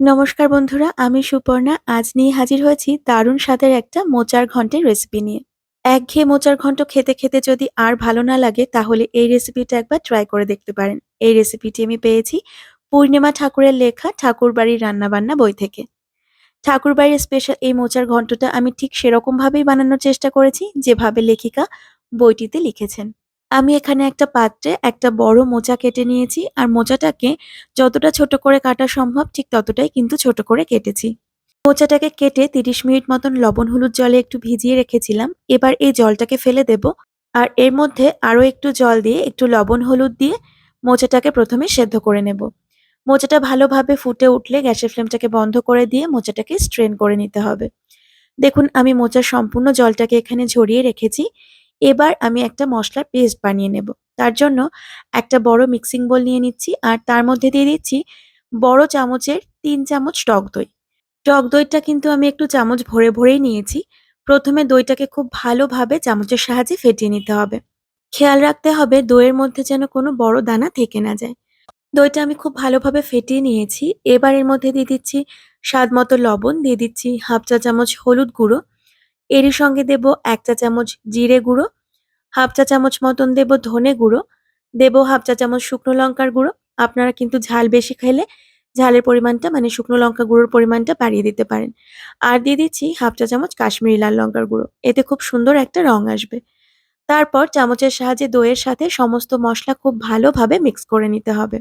নমস্কার বন্ধুরা, আমি সুপর্ণা। আজ নিয়ে হাজির হয়েছি দারুণ স্বাদের একটা মোচার ঘন্টের রেসিপি নিয়ে। একঘেয়ে মোচার ঘন্ট খেতে, খেতে যদি আর ভালো না লাগে তাহলে এই রেসিপিটা একবার ট্রাই করে দেখতে পারেন। এই রেসিপিটি আমি পেয়েছি পূর্ণিমা ঠাকুরের লেখা ঠাকুরবাড়ির রান্নাবান্না বই থেকে। ঠাকুরবাড়ির স্পেশাল এই মোচার ঘন্টটা আমি ঠিক সেরকমভাবেই বানানোর চেষ্টা করেছি যেভাবে লেখিকা বইটিতে লিখেছেন। আমি এখানে একটা পাত্রে একটা বড় মোচা কেটে নিয়েছি, আর মোচাটাকে যতটা ছোট করে কাটা সম্ভব ঠিক ততটাই কিন্তু ছোট করে কেটেছি। মোচাটাকে কেটে ৩০ মিনিট মতন লবণ হলুদ জলে একটু ভিজিয়ে রেখেছিলাম। এবার এই জলটাকে ফেলে দেব, আর এর মধ্যে আরও একটু জল দিয়ে একটু লবণ হলুদ দিয়ে মোচাটাকে প্রথমে সেদ্ধ করে নেব। মোচাটা ভালোভাবে ফুটে উঠলে গ্যাসের ফ্লেমটাকে বন্ধ করে দিয়ে মোচাটাকে স্ট্রেন করে নিতে হবে। দেখুন, আমি মোচার সম্পূর্ণ জলটাকে এখানে ঝরিয়ে রেখেছি। এবার আমি একটা মশলার পেস্ট বানিয়ে নেব। তার জন্য একটা বড় মিক্সিং বোল নিয়ে নিচ্ছি আর তার মধ্যে দিয়ে দিচ্ছি বড় চামচের তিন চামচ টক দই। টক দইটা কিন্তু আমি একটু চামচ ভরে ভরেই নিয়েছি। প্রথমে দইটাকে খুব ভালোভাবে চামচের সাহায্যে ফেটিয়ে নিতে হবে। খেয়াল রাখতে হবে দইয়ের মধ্যে যেন কোনো বড় দানা থেকে না যায়। দইটা আমি খুব ভালোভাবে ফেটিয়ে নিয়েছি। এবার এর মধ্যে দিয়ে দিচ্ছি স্বাদ মতো লবণ, দিয়ে দিচ্ছি হাফ চা চামচ হলুদ গুঁড়ো, এরই সঙ্গে দেব ১ চা চামচ জিরে গুঁড়ো, হাফ চা চামচ মতন দেব ধনে গুঁড়ো, দেব হাফ চা চামচ শুকনো লঙ্কার গুঁড়ো। আপনারা কিন্তু ঝাল বেশি খেলে ঝালের পরিমাণটা মানে শুকনো লঙ্কা গুঁড়োর পরিমাণটা বাড়িয়ে দিতে পারেন। আর দিয়ে দিচ্ছি হাফ চা চামচ কাশ্মীরি লাল লঙ্কার গুঁড়ো। এতে খুব সুন্দর একটা রং আসবে। তারপর চামচের সাহায্যে দইয়ের সাথে সমস্ত মশলা খুব ভালোভাবে মিক্স করে নিতে হবে।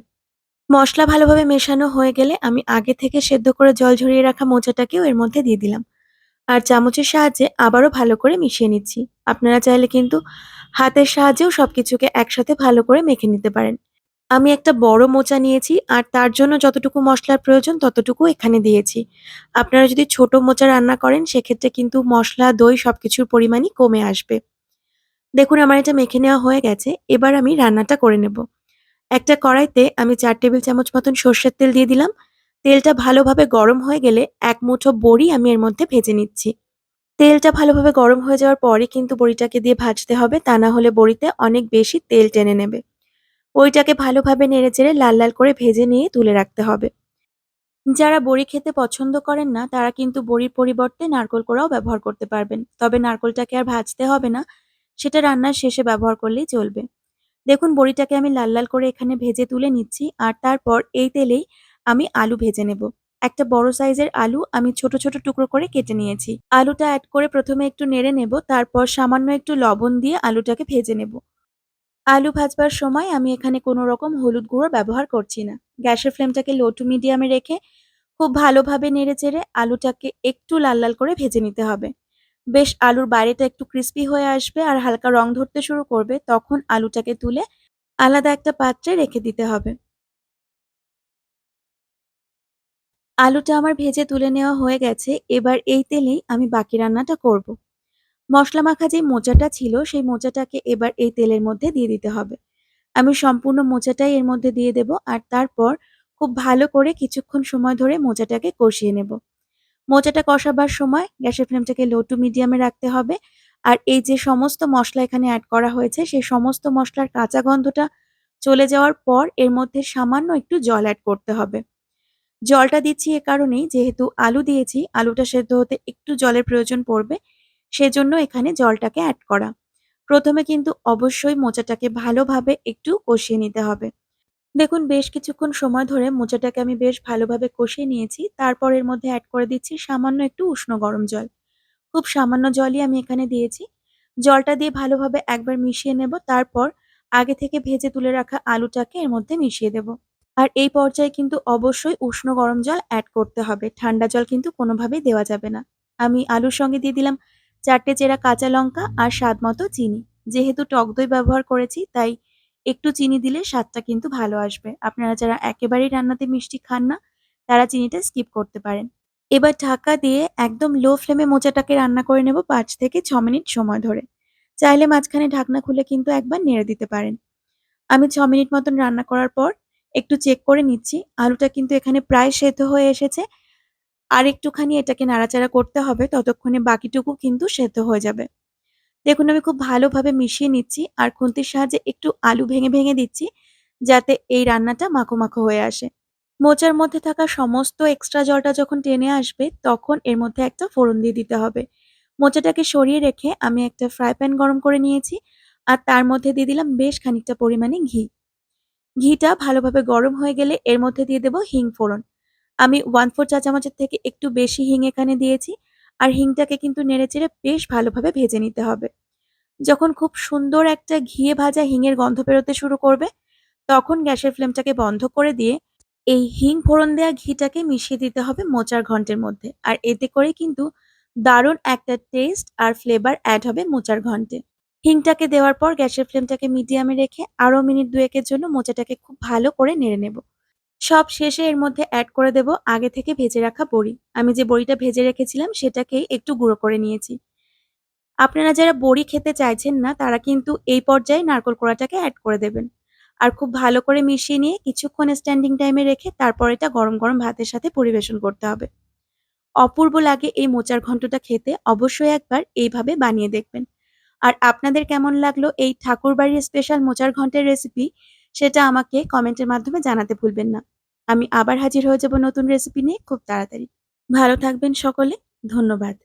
মশলা ভালোভাবে মেশানো হয়ে গেলে আমি আগে থেকে সেদ্ধ করে জল ঝরিয়ে রাখা মোচাটাকেও এর মধ্যে দিয়ে দিলাম। আর চামচের সাহায্যে আবারও ভালো করে মিশিয়ে নিচ্ছি। আপনারা চাইলে কিন্তু হাতের সাহায্যেও সবকিছুকে একসাথে ভালো করে মেখে নিতে পারেন। আমি একটা বড় মোচা নিয়েছি আর তার জন্য যতটুকু মশলার প্রয়োজন ততটুকু এখানে দিয়েছি। আপনারা যদি ছোট মোচা রান্না করেন সেক্ষেত্রে কিন্তু মশলা, দই সব কিছুর পরিমাণই কমে আসবে। দেখুন আমার এটা মেখে নেওয়া হয়ে গেছে। এবার আমি রান্নাটা করে নেব। একটা কড়াইতে আমি ৪ টেবিল চামচ মতন সর্ষের তেল দিয়ে দিলাম। তেলটা ভালোভাবে গরম হয়ে গেলে এক মুঠো বড়ি আমি এর মধ্যে ভেজে নিচ্ছি। তেলটা ভালোভাবে গরম হয়ে যাওয়ার পরে কিন্তু বড়িটাকে দিয়ে ভাজতে হবে তা না হলে বড়িতে অনেক বেশি তেল টেনে নেবে। বড়িটাকে ভালোভাবে নেড়ে চেড়ে লাল লাল করে ভেজে নিয়ে তুলে রাখতে হবে। যারা বড়ি খেতে পছন্দ করেন না তারা কিন্তু বড়ির পরিবর্তে নারকোল কোড়াও ব্যবহার করতে পারবেন। তবে নারকোলটাকে আর ভাজতে হবে না, সেটা রান্নার শেষে ব্যবহার করলেই চলবে। দেখুন বড়িটাকে আমি লাল লাল করে এখানে ভেজে তুলে নিচ্ছি আর তারপর এই তেলেই আমি আলু ভেজে নেব। একটা বড় সাইজের আলু আমি ছোট ছোট টুকরো করে কেটে নিয়েছি। আলুটা অ্যাড করে প্রথমে একটু নেড়ে নেব, তারপর সামান্য একটু লবণ দিয়ে আলুটাকে ভেজে নেব। আলু ভাজবার সময় আমি এখানে কোনো রকম হলুদ গুঁড়ো ব্যবহার করছি না। গ্যাসের ফ্লেমটাকে লো টু মিডিয়ামে রেখে খুব ভালোভাবে নেড়ে চেড়ে আলুটাকে একটু লাল লাল করে ভেজে নিতে হবে। বেশ আলুর বাইরেটা একটু ক্রিস্পি হয়ে আসবে আর হালকা রং ধরতে শুরু করবে, তখন আলুটাকে তুলে আলাদা একটা পাত্রে রেখে দিতে হবে। আলুটা আমার ভেজে তুলে নেওয়া হয়ে গেছে। এবার এই তেলেই আমি বাকি রান্নাটা করব। মশলা মাখা যে মোচাটা ছিল, সেই মোচাটাকে এবার এই তেলের মধ্যে দিয়ে দিতে হবে। আমি সম্পূর্ণ মোচাটাই এর মধ্যে দিয়ে দেব আর তারপর খুব ভালো করে কিছুক্ষণ সময় ধরে মোচাটাকে কষিয়ে নেব। মোচাটা কষাবার সময় গ্যাসের ফ্লেমটাকে লো টু মিডিয়ামে রাখতে হবে আর এই যে সমস্ত মশলা এখানে অ্যাড করা হয়েছে, সেই সমস্ত মশলার কাঁচা গন্ধটা চলে যাওয়ার পর এর মধ্যে সামান্য একটু জল অ্যাড করতে হবে। জলটা দিচ্ছি এ কারণেই, যেহেতু আলু দিয়েছি, আলুটা সেদ্ধ হতে একটু জলের প্রয়োজন পড়বে, সেজন্য এখানে জলটাকে অ্যাড করা। প্রথমে কিন্তু অবশ্যই মোচাটাকে ভালোভাবে একটু কষিয়ে নিতে হবে। দেখুন, বেশ কিছুক্ষণ সময় ধরে মোচাটাকে আমি বেশ ভালোভাবে কষিয়ে নিয়েছি। তারপর এর মধ্যে অ্যাড করে দিচ্ছি সামান্য একটু উষ্ণ গরম জল। খুব সামান্য জলই আমি এখানে দিয়েছি। জলটা দিয়ে ভালোভাবে একবার মিশিয়ে নেব তারপর আগে থেকে ভেজে তুলে রাখা আলুটাকে এর মধ্যে মিশিয়ে দেব। আর এই পর্যায়ে কিন্তু অবশ্যই উষ্ণ গরম জল অ্যাড করতে হবে। ঠান্ডা জল কিন্তু কোনোভাবেই দেওয়া যাবে না। আমি আলুর সঙ্গে দিয়ে দিলাম চারটে চেরা কাঁচা লঙ্কা আর স্বাদ মতো চিনি। যেহেতু টক দই ব্যবহার করেছি, তাই একটু চিনি দিলে স্বাদটা কিন্তু ভালো আসবে। আপনারা যারা একেবারেই রান্নাতে মিষ্টি খান না, তারা চিনিটা স্কিপ করতে পারেন। এবার ঢাকা দিয়ে একদম লো ফ্লেমে মোচাটাকে রান্না করে নেব পাঁচ থেকে ছ মিনিট সময় ধরে। চাইলে মাঝখানে ঢাকনা খুলে কিন্তু একবার নেড়ে দিতে পারেন। আমি ছ মিনিট মতন রান্না করার পর একটু চেক করে নিচ্ছি। আলুটা কিন্তু এখানে প্রায় সেদ্ধ হয়ে এসেছে। আর একটুখানি এটাকে নাড়াচাড়া করতে হবে, ততক্ষণে বাকিটুকু কিন্তু সেদ্ধ হয়ে যাবে। দেখুন, আমি খুব ভালোভাবে মিশিয়ে নিচ্ছি আর খুন্তির সাহায্যে একটু আলু ভেঙে ভেঙে দিচ্ছি যাতে এই রান্নাটা মাখো মাখো হয়ে আসে। মোচার মধ্যে থাকা সমস্ত এক্সট্রা জলটা যখন টেনে আসবে, তখন এর মধ্যে একটা ফোড়ন দিয়ে দিতে হবে। মোচাটাকে সরিয়ে রেখে আমি একটা ফ্রাই প্যান গরম করে নিয়েছি আর তার মধ্যে দিয়ে দিলাম বেশ খানিকটা পরিমাণে ঘি। ঘিটা ভালোভাবে গরম হয়ে গেলে এর মধ্যে দিয়ে দেব হিং ফোড়ন। আমি 1/4 চা চামচের থেকে একটু বেশি হিং এখানে দিয়েছি, আর হিংটাকে কিন্তু নেড়েচেড়ে বেশ ভালোভাবে ভেজে নিতে হবে। যখন খুব সুন্দর একটা ঘিয়ে ভাজা হিঙের গন্ধ বেরোতে শুরু করবে, তখন গ্যাসের ফ্লেমটাকে বন্ধ করে দিয়ে এই হিং ফোড়ন দেওয়া ঘিটাকে মিশিয়ে দিতে হবে মোচার ঘন্টের মধ্যে আর এতে করে কিন্তু দারুণ একটা টেস্ট আর ফ্লেভার অ্যাড হবে মোচার ঘন্টে হিংটাকে দেওয়ার পর গ্যাসের ফ্লেমটাকে মিডিয়ামে রেখে আরও মিনিট দুয়েকের জন্য মোচাটাকে খুব ভালো করে নেড়ে নেব। সব শেষে এর মধ্যে অ্যাড করে দেব আগে থেকে ভেজে রাখা বড়ি। আমি যে বড়িটা ভেজে রেখেছিলাম সেটাকেই একটু গুঁড়ো করে নিয়েছি। আপনারা যারা বড়ি খেতে চাইছেন না, তারা কিন্তু এই পর্যায়ে নারকোল কোড়াটাকে অ্যাড করে দেবেন। আর খুব ভালো করে মিশিয়ে নিয়ে কিছুক্ষণ স্ট্যান্ডিং টাইমে রেখে তারপর এটা গরম গরম ভাতের সাথে পরিবেশন করতে হবে। অপূর্ব লাগে এই মোচার ঘন্টটা খেতে। অবশ্যই একবার এইভাবে বানিয়ে দেখবেন। আর আপনাদের কেমন লাগল এই ঠাকুর বাড়ির স্পেশাল মোচার ঘন্টের রেসিপি সেটা আমাকে কমেন্টের মাধ্যমে জানাতে ভুলবেন না। আমি আবার হাজির হয়ে যাব নতুন রেসিপি নিয়ে খুব তাড়াতাড়ি। ভালো থাকবেন সকলে। ধন্যবাদ।